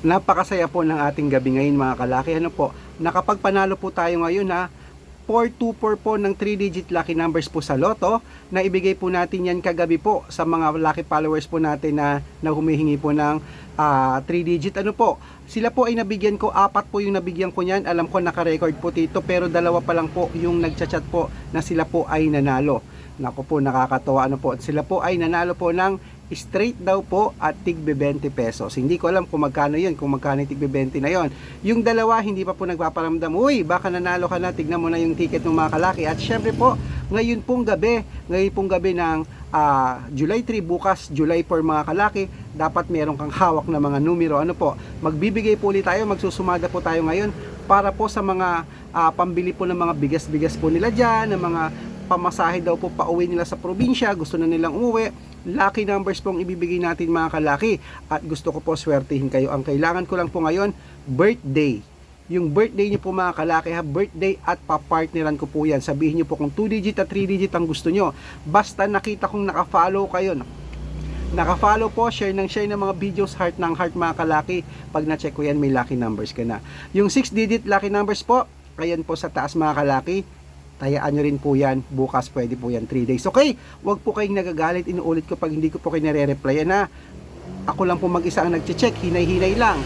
Napakasaya po ng ating gabi ngayon mga kalaki. Ano po, nakapagpanalo po tayo ngayon na 424 po ng 3-digit lucky numbers po sa loto na ibigay po natin yan kagabi po sa mga lucky followers po natin na, na humihingi po ng 3-digit ano po. Sila po ay nabigyan ko, apat po yung nabigyan ko niyan. Alam ko naka-record po dito pero dalawa pa lang po yung nagchat-chat po na sila po ay nanalo. Naku po nakakatawa ano po. Sila po ay nanalo po ng straight daw po at tigbe 20 pesos. Hindi ko alam kung magkano yun, kung magkano yung tigbe 20 na yon. Yung dalawa, hindi pa po nagpaparamdam, uy, baka nanalo ka na, tignan mo na yung ticket ng mga kalaki. At syempre po, ngayon pong gabi, ngayon pong gabi ng ah, July 3, bukas July 4 mga kalaki, dapat meron kang hawak na mga numero. Ano po, magbibigay po ulit tayo, magsusumada po tayo ngayon para po sa mga ah, pambili po ng mga bigas-bigas po nila dyan, ng mga pamasahe daw po pauwi nila sa probinsya, gusto na nilang umuwi, lucky numbers pong ibibigay natin mga kalaki at gusto ko po swertihin kayo. Ang kailangan ko lang po ngayon, birthday. Yung birthday niyo po mga kalaki ha, birthday at papartneran ko po yan. Sabihin niyo po kung 2 digit at 3 digit ang gusto niyo. Basta nakita kong naka-follow kayo, Naka-follow po, share ng share ng mga videos, heart ng heart mga kalaki. Pag na-check ko yan, may lucky numbers ka na. Yung 6 digit lucky numbers po, ayan po sa taas mga kalaki. Tayaan nyo rin po yan. Bukas pwede po yan 3 days. Okay, wag po kayong nagagalit. Inuulit ko pag hindi ko po kayo nare-replyan na ako lang po mag-isa ang nag-check. Hinay-hinay lang.